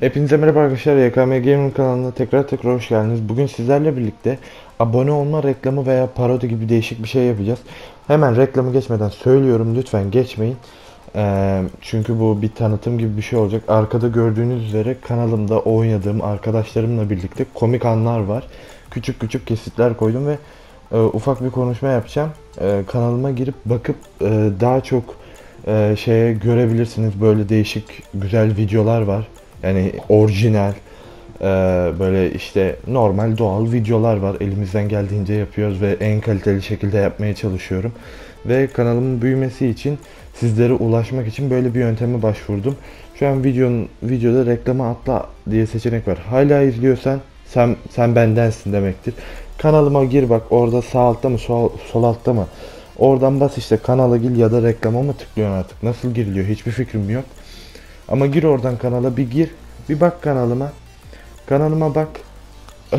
Hepinize merhaba arkadaşlar. YKM Gamer kanalına tekrar tekrar hoş geldiniz. Bugün sizlerle birlikte abone olma reklamı veya parodi gibi değişik bir şey yapacağız. Hemen reklamı geçmeden söylüyorum lütfen geçmeyin. Ee, çünkü bu bir tanıtım gibi bir şey olacak. Arkada gördüğünüz üzere kanalımda oynadığım arkadaşlarımla birlikte komik anlar var. Küçük küçük kesitler koydum ve e, ufak bir konuşma yapacağım. E, kanalıma girip bakıp e, daha çok e, şeye görebilirsiniz. Böyle değişik güzel videolar var. Yani orijinal e, böyle işte normal doğal videolar var. Elimizden geldiğince yapıyoruz ve en kaliteli şekilde yapmaya çalışıyorum. Ve kanalımın büyümesi için sizlere ulaşmak için böyle bir yönteme başvurdum. Şu an videonun videoda reklama atla diye seçenek var. Hala izliyorsan sen sen bendensin demektir. Kanalıma gir bak orada sağ altta mı sol, sol altta mı? Oradan bas işte kanala gir ya da reklama mı tıklıyorsun artık? Nasıl giriliyor? Hiçbir fikrim yok. Ama gir oradan kanala bir gir. Bir bak kanalıma. Kanalıma bak.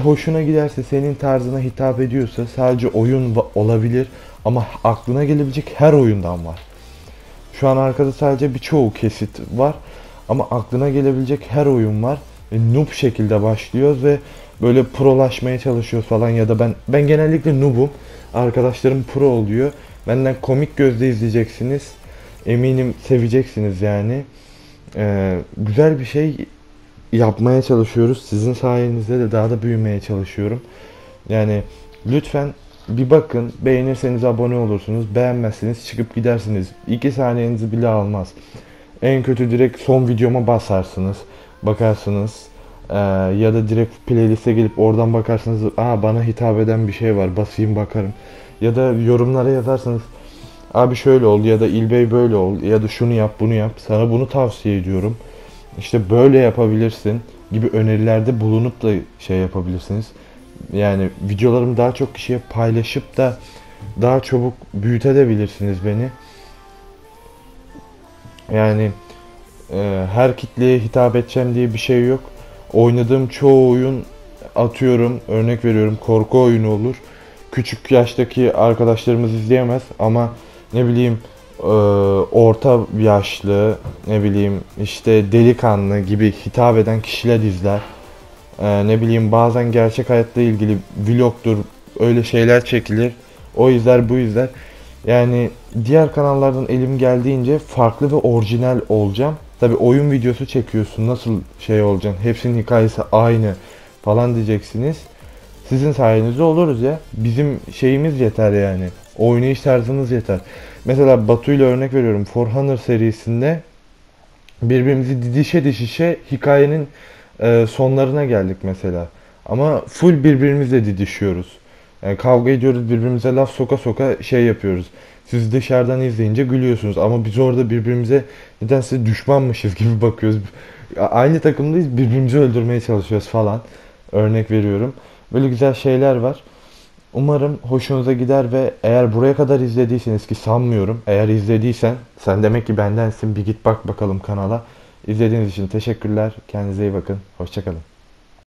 Hoşuna giderse senin tarzına hitap ediyorsa sadece oyun olabilir ama aklına gelebilecek her oyundan var. Şu an arkada sadece birçoğu kesit var ama aklına gelebilecek her oyun var. E, noob şekilde başlıyoruz ve böyle prolaşmaya çalışıyoruz falan ya da ben ben genellikle noob'um. Arkadaşlarım pro oluyor. Benden komik gözle izleyeceksiniz. Eminim seveceksiniz yani. Ee, güzel bir şey yapmaya çalışıyoruz. Sizin sayenizde de daha da büyümeye çalışıyorum. Yani lütfen bir bakın. Beğenirseniz abone olursunuz. Beğenmezseniz çıkıp gidersiniz. 2 saniyenizi bile almaz. En kötü direkt son videoma basarsınız. Bakarsınız. Ee, ya da direkt playlist'e gelip oradan bakarsınız. Aa bana hitap eden bir şey var. Basayım bakarım. Ya da yorumlara yazarsanız Abi şöyle ol ya da İlbey böyle ol ya da şunu yap bunu yap. Sana bunu tavsiye ediyorum. İşte böyle yapabilirsin gibi önerilerde bulunup da şey yapabilirsiniz. Yani videolarımı daha çok kişiye paylaşıp da daha çabuk büyütebilirsiniz beni. Yani e, her kitleye hitap edeceğim diye bir şey yok. Oynadığım çoğu oyun atıyorum, örnek veriyorum korku oyunu olur. Küçük yaştaki arkadaşlarımız izleyemez ama ne bileyim e, orta yaşlı ne bileyim işte delikanlı gibi hitap eden kişiler izler. E, ne bileyim bazen gerçek hayatla ilgili vlogdur öyle şeyler çekilir. O izler bu izler. Yani diğer kanallardan elim geldiğince farklı ve orijinal olacağım. Tabi oyun videosu çekiyorsun nasıl şey olacaksın hepsinin hikayesi aynı falan diyeceksiniz. Sizin sayenizde oluruz ya. Bizim şeyimiz yeter yani. Oynayış tarzımız yeter. Mesela Batu ile örnek veriyorum. For Honor serisinde birbirimizi didişe didişe hikayenin e, sonlarına geldik mesela. Ama full birbirimizle didişiyoruz. Yani kavga ediyoruz birbirimize laf soka soka şey yapıyoruz. Siz dışarıdan izleyince gülüyorsunuz ama biz orada birbirimize nedense düşmanmışız gibi bakıyoruz. Aynı takımdayız birbirimizi öldürmeye çalışıyoruz falan. Örnek veriyorum. Böyle güzel şeyler var. Umarım hoşunuza gider ve eğer buraya kadar izlediyseniz ki sanmıyorum. Eğer izlediysen sen demek ki bendensin. Bir git bak bakalım kanala. İzlediğiniz için teşekkürler. Kendinize iyi bakın. Hoşçakalın.